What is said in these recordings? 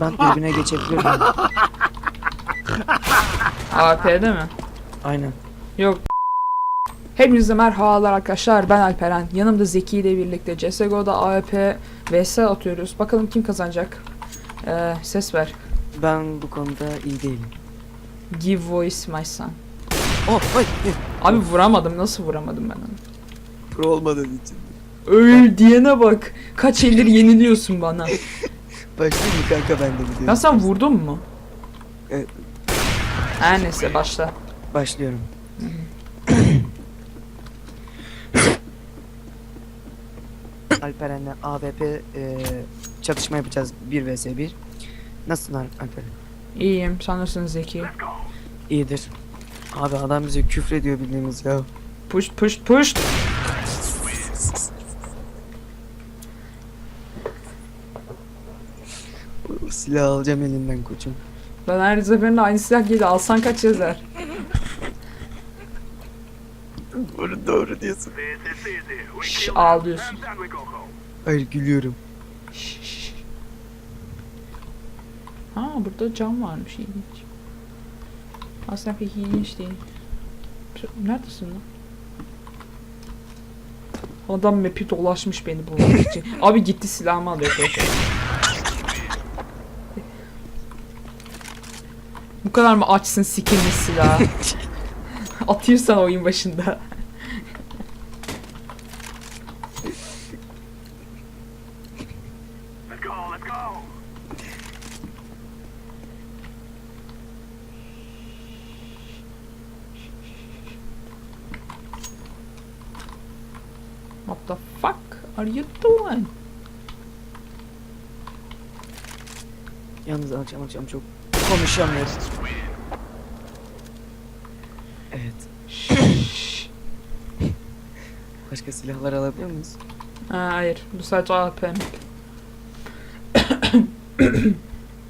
Ben birbirine geçebilir miyim? AP'de mi? Aynen. Yok. Hepinize merhabalar arkadaşlar. Ben Alperen. Yanımda Zeki ile birlikte CSGO'da AWP vs atıyoruz. Bakalım kim kazanacak? Ee, ses ver. Ben bu konuda iyi değilim. Give voice my son. Oh, ay, Abi vuramadım. Nasıl vuramadım ben onu? pro olmadığın için. Öl diyene bak. Kaç eldir yeniliyorsun bana. Başlayayım mı kanka ben de gidiyorum. Ya sen vurdun mu? Evet. Her neyse başla. Başlıyorum. Alperen'le AWP e, çatışma yapacağız 1 vs 1. Nasılsın Al- Alperen? İyiyim. Sen nasılsın Zeki? İyidir. Abi adam bize küfrediyor bildiğimiz ya. Push push push. O silahı alacağım elinden koçum. Ben her seferinde aynı silah geliyor. Alsan kaç yazar? Doğru doğru diyorsun. Şş, ağlıyorsun. Hayır gülüyorum. Şş, şş. Ha burada cam varmış ilginç. Aslında pek ilginç değil. Neredesin lan? Adam map'i dolaşmış beni bulmak için. Abi gitti silahımı alıyor koşuyor. Bu kadar mı açsın skinli silahı? Atıyorsan oyun başında. Let's go, let's go. What the fuck are you doing? Yalnız akşam akşam çok konuşamıyoruz. Evet. Başka silahlar alabiliyor muyuz? Ha, hayır. Bu sadece APM.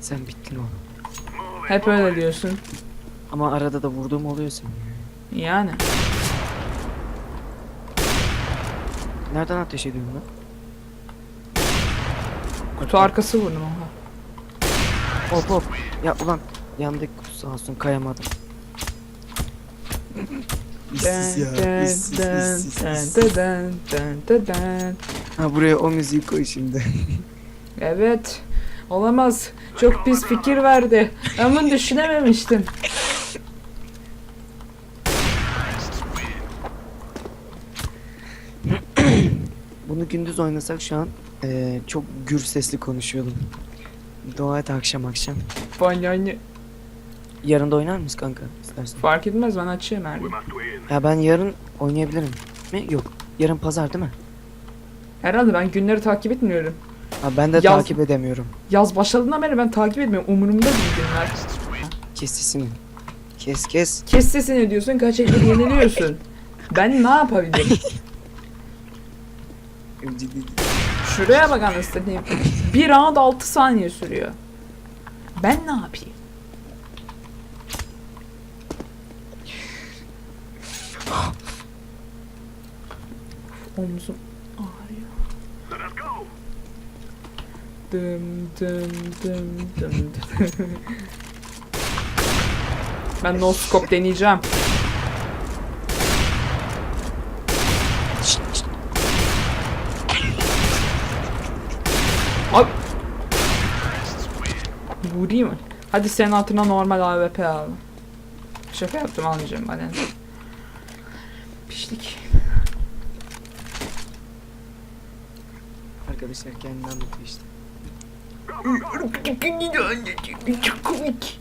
Sen bittin oğlum. Hep öyle diyorsun. Ama arada da vurduğum oluyor senin. Yani. Nereden ateş ediyorsun lan? Kutu arkası vurdum aha. Hop hop. Ya ulan kutu sağ olsun kayamadım. İşsiz ya. işsiz, işsiz, işsiz. Ha buraya o müziği koy şimdi. Evet. Olamaz. Çok pis fikir verdi. Ben bunu düşünememiştim. Bunu gündüz oynasak şu an eee, çok gür sesli konuşuyordum. Dua et akşam akşam. Bana ne- Yarın da oynar mıyız kanka istersen? Fark etmez ben açayım her gün. Ya ben yarın oynayabilirim. Mi? Yok. Yarın pazar değil mi? Herhalde ben günleri takip etmiyorum. Ha ben de Yaz- takip edemiyorum. Yaz başladığından beri ben takip etmiyorum. Umurumda değil günler. Kes sesini. Kes kes. Kes sesini diyorsun kaç eldir yeniliyorsun. Ben ne yapabilirim? Şuraya bak anasını satayım. Bir round 6 saniye sürüyor. Ben ne yapayım? Omzum ağrıyor. Dım dım dım dım dım. ben no scope deneyeceğim. Abi. Vurayım? Hadi senin hatırına normal AWP al. Şaka yaptım almayacağım ben. yani. Pişlik. Arkadaşlar kendini anlatıyor işte. Çok komik.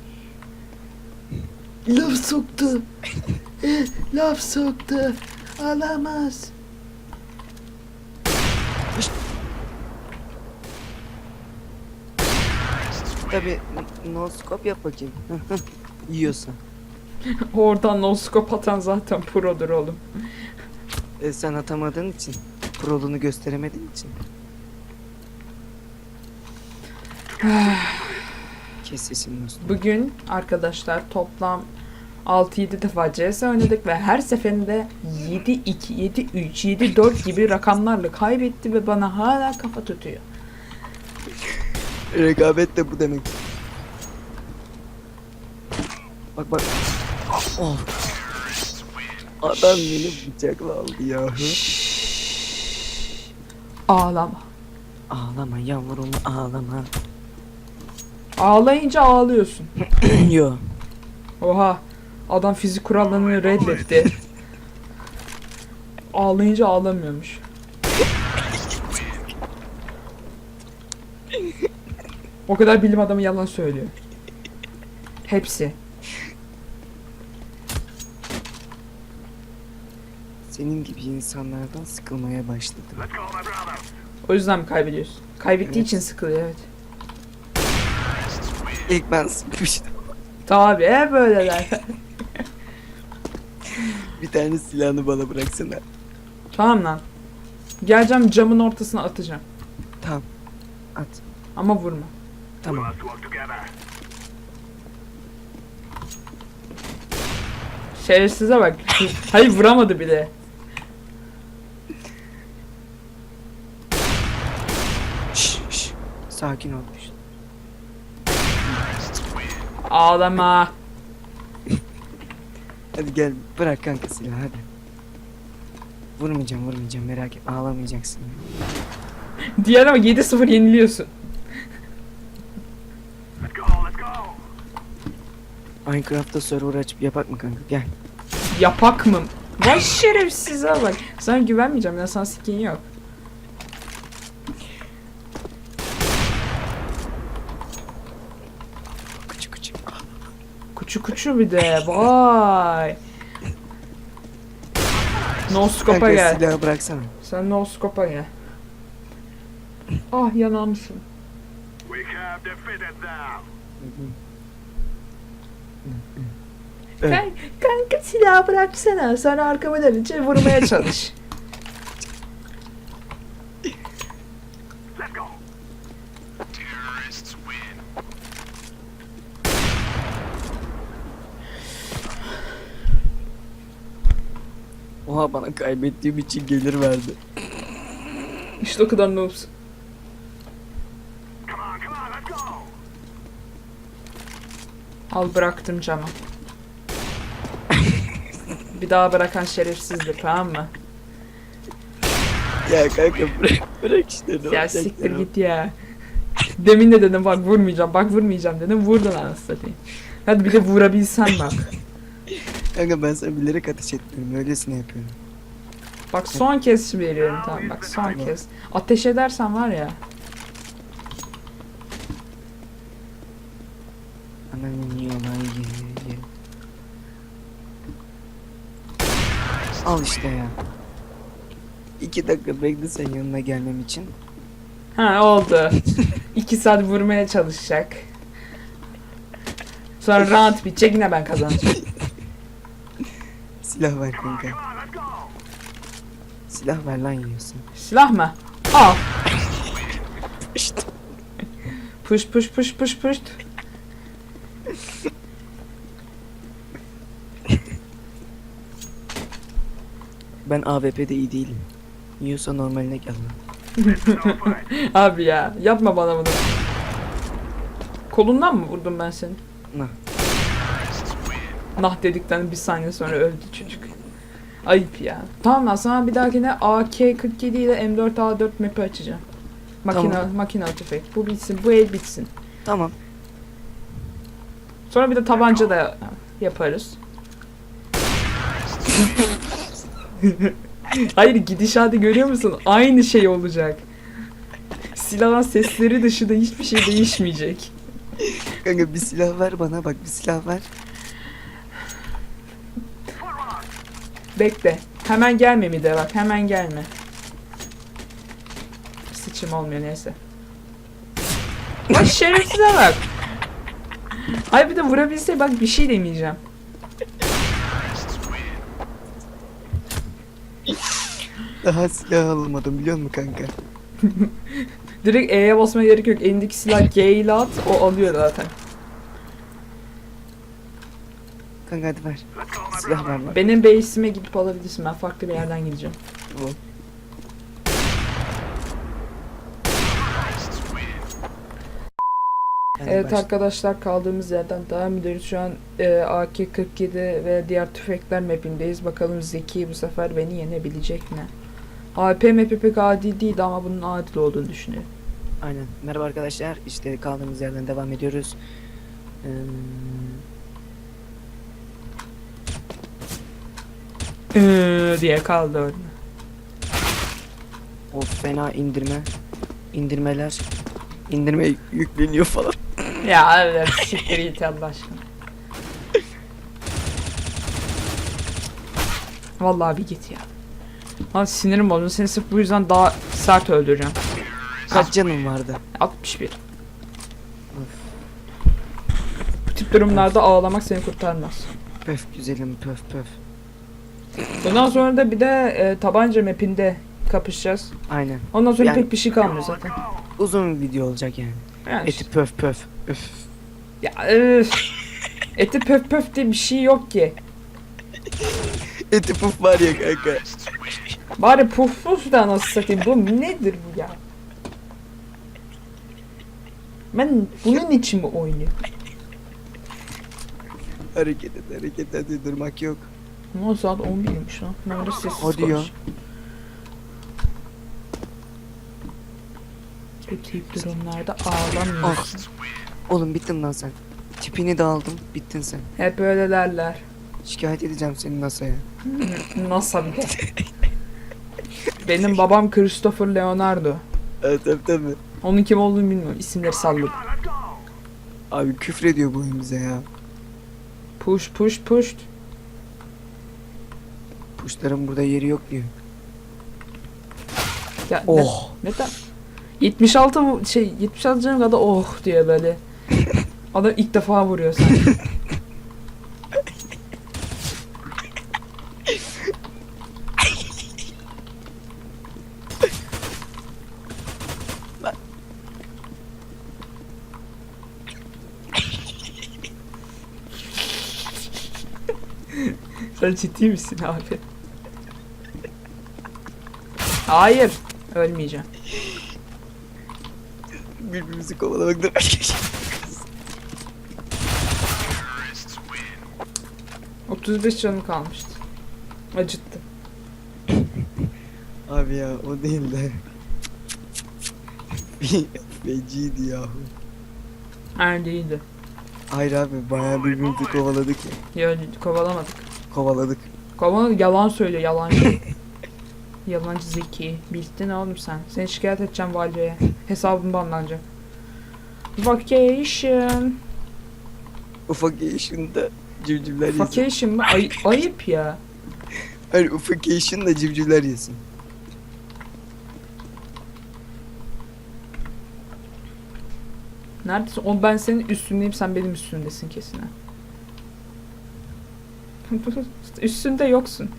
Laf soktu. Laf soktu. Alamaz. Tabi no scope yap bakayım. Oradan no scope atan zaten produr oğlum. E, sen atamadığın için. Proluğunu gösteremediğin için. Kes sesini. Bugün arkadaşlar toplam 6-7 defa CS oynadık ve her seferinde 7-2, 7-3, 7-4 gibi rakamlarla kaybetti ve bana hala kafa tutuyor. Rekabet de bu demek. Bak bak. Oh. Adam beni bıçakla aldı yahu. Ağlama. Ağlama yavrum ağlama. Ağlayınca ağlıyorsun. Yo. Oha. Adam fizik kurallarını reddetti. Ağlayınca ağlamıyormuş. O kadar bilim adamı yalan söylüyor. Hepsi. Senin gibi insanlardan sıkılmaya başladım. O yüzden mi kaybediyorsun? Kaybettiği için sıkılıyor evet. İlk ben sıkmıştım. Tabii hep böyleler. Bir tane silahını bana bıraksana. tamam lan. Geleceğim camın ortasına atacağım. Tamam. At. Ama vurma. Tamam. Şerefsize bak. Hayır vuramadı bile. Şş, şş. Sakin ol. Ağlama. Hadi gel bırak kanka silahı hadi. Vurmayacağım vurmayacağım merak etme ağlamayacaksın. Diğer ama 7-0 yeniliyorsun. Minecraft'ta server açıp yapak mı kanka gel. Yapak mı? Vay şerefsize bak. Sana güvenmeyeceğim ya sana skin yok. Küçük küçük. Ah, Kuçu kuçu bir de vay. No scope'a gel. silahı bıraksana. Sen no scope'a gel. Ah yanağımsın. We have defeated them. Evet. Kan- kanka silahı bıraksana. Sonra arkama dönünce vurmaya çalış. Let's go. Terrorists win. Oha bana kaybettiğim için gelir verdi. işte o kadar noobs. Let's go. Al bıraktım cama. Bir daha bırakan şerefsizdir tamam mı? Ya kanka bırak bırak işte ne Ya olacak siktir ya. git ya. Demin de dedim bak vurmayacağım bak vurmayacağım dedim vurdun anasını satayım. Hadi bir de vurabilsen bak. Kanka ben sana bilerek ateş etmiyorum öylesine yapıyorum. Bak son kez veriyorum tamam bak son kez. Ateş edersen var ya. Ananın ye ye. Al işte ya. İki dakika bekle sen yanına gelmem için. Ha oldu. İki saat vurmaya çalışacak. Sonra round bitecek yine ben kazanacağım. Silah ver kanka. Silah ver lan yiyorsun. Silah mı? Al. Push push push push push. Ben AWP'de iyi değilim. Yiyorsa normaline gel. Abi ya yapma bana bunu. Kolundan mı vurdum ben seni? Nah. Nah dedikten bir saniye sonra öldü çocuk. Ayıp ya. Tamam lan sana bir dahakine AK-47 ile M4A4 map'i açacağım. Makina, Tamam. makina tüfek. Bu bitsin, bu el bitsin. Tamam. Sonra bir de tabanca da yaparız. Hayır gidişatı görüyor musun? Aynı şey olacak. Silahın sesleri dışında hiçbir şey değişmeyecek. Kanka bir silah ver bana bak bir silah ver. Bekle. Hemen gelme bir de bak. Hemen gelme. Sıçım olmuyor neyse. Bak şerefsize bak. Ay bir de vurabilse bak bir şey demeyeceğim. Daha silah almadım biliyor musun kanka? Direkt E'ye basmaya gerek yok. Elindeki silah G ile at. O alıyor zaten. Kanka hadi ver. Silah ver bak. Benim base'ime gidip alabilirsin. Ben farklı bir yerden gideceğim. Yani Evet arkadaşlar kaldığımız yerden devam ediyoruz. Şu an e, AK-47 ve diğer tüfekler mapindeyiz. Bakalım Zeki bu sefer beni yenebilecek mi? AP map'i pek adil değildi ama bunun adil olduğunu düşünüyorum. Aynen. Merhaba arkadaşlar. İşte kaldığımız yerden devam ediyoruz. Ee, Ee, diye kaldı orada. o fena indirme. indirmeler. indirme yükleniyor falan. Ya evet siktir git Allah aşkına. Vallahi bir git ya. Lan sinirim bozuldu. Seni sırf bu yüzden daha sert öldüreceğim. Kaç canım vardı? 61. Bu tip durumlarda ağlamak seni kurtarmaz. Pöf güzelim pöf pöf. Bundan sonra da bir de e, tabanca mapinde kapışacağız. Aynen. Ondan sonra Yani- pek bir şey kalmıyor zaten. Uzun bir video olacak yani. Yani Eti pöf pöf. Öf. Ya üf. Eti pöf pöf diye bir şey yok ki. Eti puf var ya kanka. Bari puf puf da nasıl satayım. Bu nedir bu ya? Ben bunun için mi oynuyorum? Hareket et hareket hadi durmak yok. Ne saat 11'ymiş lan. Öyle sessiz Hadi ya. Bu tip durumlarda ağlamıyorsun. Oğlum bittin lan sen. Tipini de aldım. Bittin sen. Hep öyle derler. Şikayet edeceğim seni NASA'ya. Nasıl bir de? Benim babam Christopher Leonardo. Evet tabii tabii. Onun kim olduğunu bilmiyorum. İsimleri salladım. Abi küfrediyor bu oyun bize ya. Push push push. Puşların burada yeri yok diyor. Ya ne- Oh. neden? 76 bu- şey 76 canım kadar oh diye böyle. Adam ilk defa vuruyor sen. Sen ciddi misin abi? Hayır. Ölmeyeceğim. Birbirimizi kovalamaktan başka şey. 35 canım kalmıştı. Acıttı. Abi ya o değil de. Feciydi yahu. Her değildi. Hayır abi bayağı birbirimizi kovaladık ya. Ya kovalamadık. Kovaladık. Kovalamadık yalan söylüyor yalancı. Yalancı zeki. Bildin oğlum sen. Seni şikayet edeceğim Valve'ye. Hesabın banlanacak. Vacation. Yaşında civcivler yesin. Vacation mı? Ay- ayıp ya. Hayır yaşında civcivler yesin. Neredesin? O ben senin üstündeyim sen benim üstündesin kesin ha. Üstünde yoksun.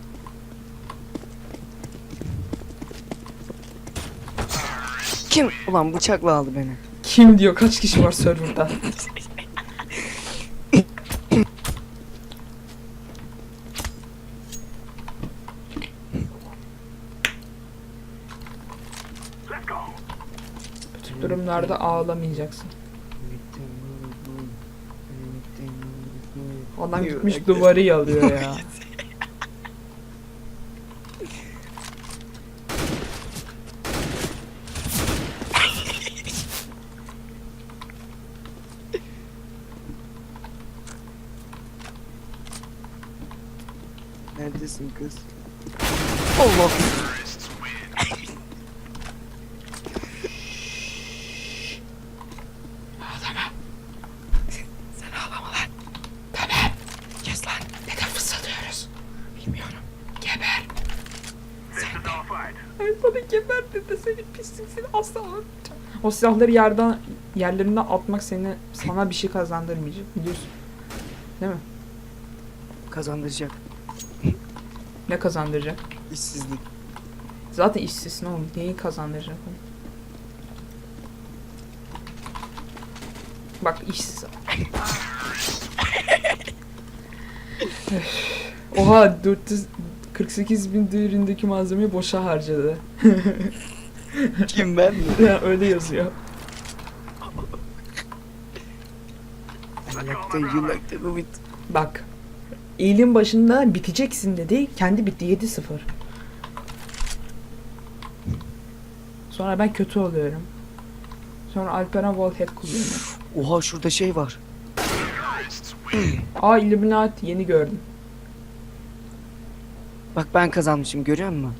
Kim? Ulan bıçakla aldı beni. Kim diyor kaç kişi var serverda? Bu tip durumlarda ağlamayacaksın. Adam gitmiş duvarı yalıyor ya. Neredesin kız? Allah. Sen ağlama lan. Tamam. Kes lan. Neden fısıldıyoruz? Bilmiyorum. Geber. This is our fight. Ay bana geber dedi seni asla atmayacağım. O silahları yerden yerlerinden atmak seni sana bir şey kazandırmayacak biliyorsun. Değil mi? Kazandıracak. Ne kazandıracak? İşsizlik. Zaten işsizsin oğlum. Neyi kazandıracak onu? Bak işsiz. Oha 448 bin değerindeki malzemeyi boşa harcadı. Kim ben mi? Ya, Öyle yazıyor. I like the, you like the move it. Bak. İyiliğin başında biteceksin dedi. Kendi bitti 7-0. Sonra ben kötü oluyorum. Sonra Alperen wallhack kullanıyor. Oha şurada şey var. Aa Illuminati yeni gördüm. Bak ben kazanmışım görüyor musun?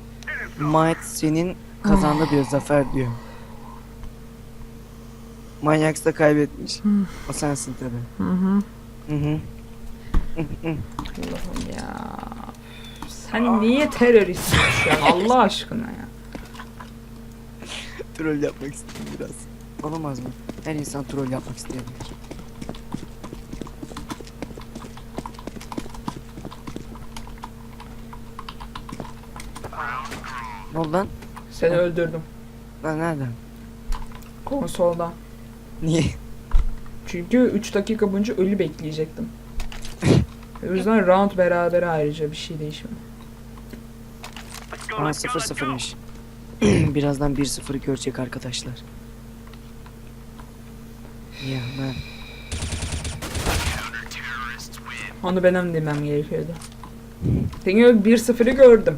Might senin kazandı diyor zafer diyor. Manyax da kaybetmiş. O sensin tabi. Hı hı. Hı hı. Allah'ım ya. Sen niye teröristsin şu an Allah aşkına ya. Troll yapmak istedim biraz. Olamaz mı? Her insan troll yapmak isteyebilir. Ne oldu lan? Seni öldürdüm. Lan nereden? Konsoldan. Niye? Çünkü 3 dakika boyunca ölü bekleyecektim. o yüzden round beraber ayrıca bir şey go, Aa let's go, 0 let's go. 0'mış. Birazdan 1-0'ı görecek arkadaşlar. Ya ben Onu benim demem gerekiyordu. Çünkü 1-0'ı gördüm.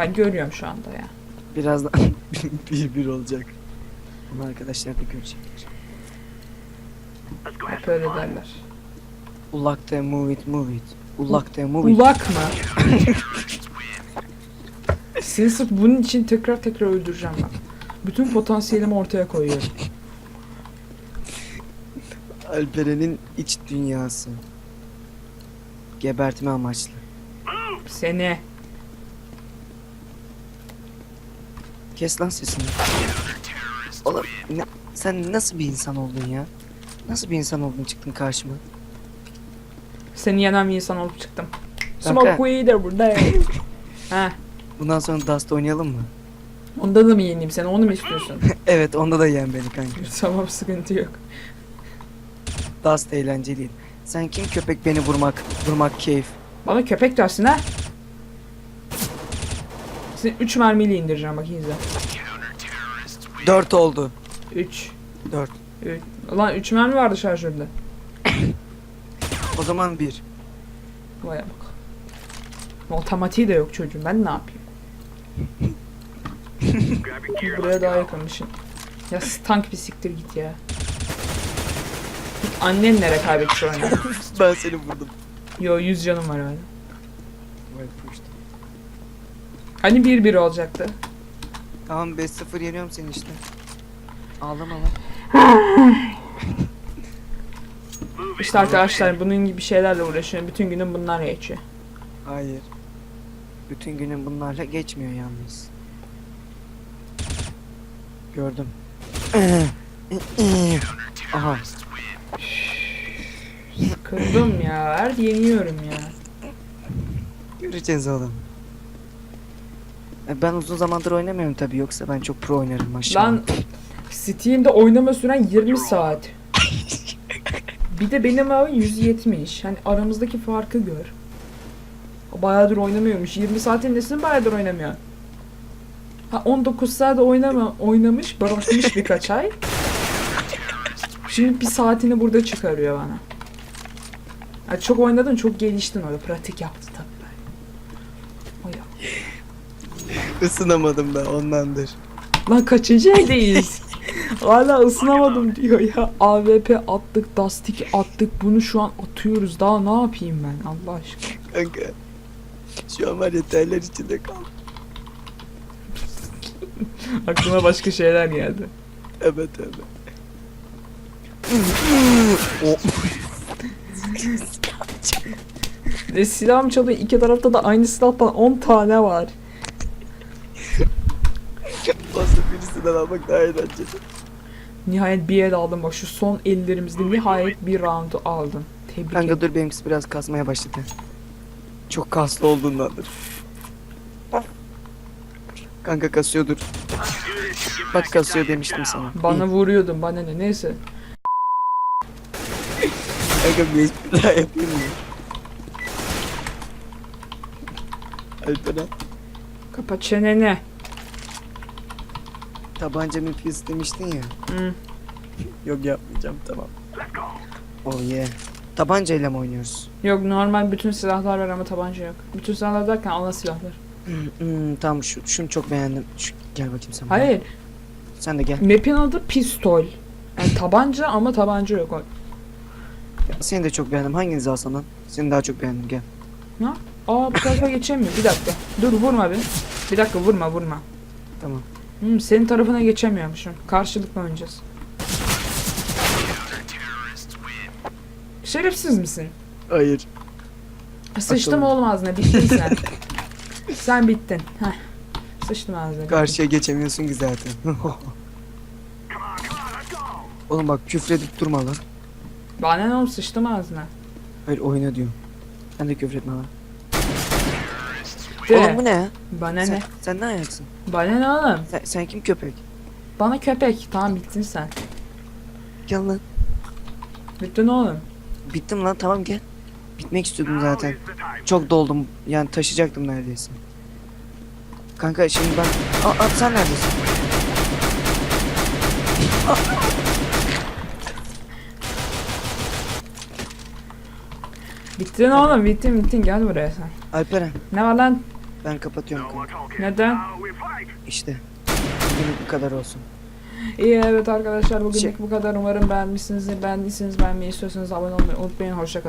Ben görüyorum şu anda ya. birazdan 1-1 olacak. Bunu arkadaşlar da görecekler. Hep öyle derler. Ulak de move it move it. Ulak de move it. Ulak mı? Seni sırf bunun için tekrar tekrar öldüreceğim bak. Bütün potansiyelimi ortaya koyuyorum. Alperen'in iç dünyası. Gebertme amaçlı. Seni. Kes lan sesini. Oğlum ne- sen nasıl bir insan oldun ya? Nasıl bir insan oldun çıktın karşıma? Seni yenen bir insan olup çıktım. Kanka. Smoke weed every day. Heh. Bundan sonra Dust oynayalım mı? Onda da mı yeneyim seni? Onu mu istiyorsun? evet onda da yen beni kanka. tamam sıkıntı yok. Dust eğlenceliydi. Sen kim köpek beni vurmak, vurmak keyif. Bana köpek dersin ha? Seni 3 mermiyle indireceğim bak izle. 4 oldu. 3. 4. Ulan 3 mermi vardı şarjörde. O zaman 1. Vaya bak. Otomatiği de yok çocuğun. Ben ne yapayım? Buraya daha yakınmışım. Ya tank bir siktir git ya. Git annen nere kaybetti şu oyunu? ben seni vurdum. Yo 100 canım var hala. Vay puşt. Hani 1-1 olacaktı. Tamam 5-0 yeniyorum seni işte. Ağlama lan. İşte arkadaşlar bunun gibi şeylerle uğraşıyorum. Bütün günüm bunlarla geçiyor. Hayır. Bütün günün bunlarla geçmiyor yalnız. Gördüm. Aha. Kırdım ya. Her yeniyorum ya. Göreceğiz oğlum. E, Ben uzun zamandır oynamıyorum tabi yoksa ben çok pro oynarım maşallah. Lan Steam'de oynama süren 20 saat. Bir de benim abi 170. Hani aramızdaki farkı gör. Bayağıdır oynamıyormuş. 20 saatin nesini bayağıdır oynamıyor? Ha 19 saat oynama, oynamış, bırakmış birkaç ay. Şimdi bir saatini burada çıkarıyor bana. Ha, çok oynadın, çok geliştin öyle. Pratik yaptı tabii. O ya. Isınamadım da ondandır. Lan kaçıncı eldeyiz? Hala ısınamadım diyor ya. AWP attık, Dastik attık. Bunu şu an atıyoruz. Daha ne yapayım ben Allah aşkına. Kanka. Şu an var ya terler içinde kaldım. Aklıma başka şeyler geldi. Evet evet. o, Ve silahım çalıyor. İki tarafta da aynı silahtan 10 tane var. Fazla birisinden almak daha eğlenceli. Nihayet bir el aldım. Bak şu son ellerimizde nihayet bir roundu aldım. Tebrik Kanka ederim. dur benimkisi biraz kasmaya başladı. Çok kaslı olduğundandır. Kanka kasıyordur. Bak kasıyor demiştim sana. Bana vuruyordun bana ne neyse. Kanka bir espri daha yapayım mı? Alperen. Kapat çeneni. Tabanca mı istemiştin ya. Hı. Yok yapmayacağım tamam. Oh yeah. Tabancayla mı oynuyoruz? Yok normal bütün silahlar var ama tabanca yok. Bütün silahlar derken ana silahlar. Hmm, hmm, tamam şu, şunu çok beğendim. Şu, gel bakayım sen. bana. Hayır. Sen de gel. Map'in adı pistol. Yani tabanca ama tabanca yok. O- Seni de çok beğendim. Hanginizi alsam lan? Seni daha çok beğendim gel. Aa bu tarafa geçemiyor. Bir dakika. Dur vurma bir. Bir dakika vurma vurma. Tamam. Hmm, senin tarafına geçemiyormuşum. Karşılıklı oynayacağız. Şerefsiz misin? Hayır. Sıçtım Akıllı. oğlum ağzına. Bittin sen. sen bittin. Heh. Sıçtım ağzına. Karşıya geçemiyorsun ki zaten. Oğlum bak küfredip durma lan. Bana ne oğlum sıçtım ağzına. Hayır oyna diyorum. Sen de küfretme lan. Oğlum bu ne ya? Bana sen, ne? sen ne ayaksın? Bana ne oğlum? Sen, sen kim köpek? Bana köpek. Tamam bittin sen. Gel lan. Bittin oğlum. Bittim lan tamam gel. Bitmek istiyordum zaten. Çok doldum. Yani taşıyacaktım neredeyse. Kanka şimdi ben... Aa, at sen neredesin? Bittin oğlum. Bittin bittin. Gel buraya sen. Alperen Ne var lan? Ben kapatıyorum. Kanka. Neden? İşte. Bugünlük bu kadar olsun. İyi evet arkadaşlar bugünlük Şey- bu kadar. Umarım beğenmişsinizdir. Beğendiyseniz beğenmeyi istiyorsanız abone olmayı unutmayın. Hoşçakalın.